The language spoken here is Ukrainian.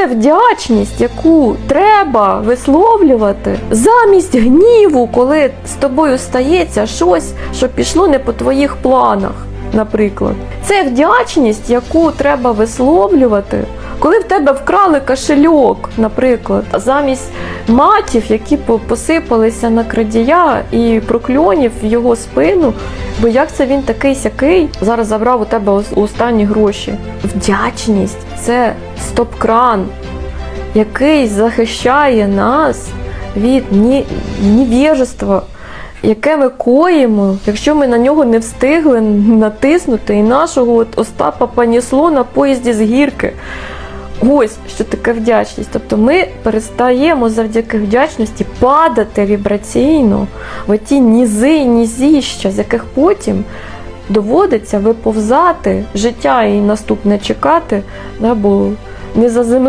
це вдячність, яку треба висловлювати замість гніву, коли з тобою стається щось, що пішло не по твоїх планах, наприклад. Це вдячність, яку треба висловлювати, коли в тебе вкрали кошельок, наприклад, замість матів, які по- посипалися на крадія і прокльонів в його спину. Бо як це він такий сякий зараз забрав у тебе останні гроші? Вдячність це стоп-кран, який захищає нас від невіжества, яке ми коїмо, якщо ми на нього не встигли натиснути, і нашого от Остапа понісло на поїзді з гірки. Ось що таке вдячність. Тобто ми перестаємо завдяки вдячності падати вібраційно в ті нізи нізіща, з яких потім доводиться виповзати життя і наступне чекати, да, бо не заземлити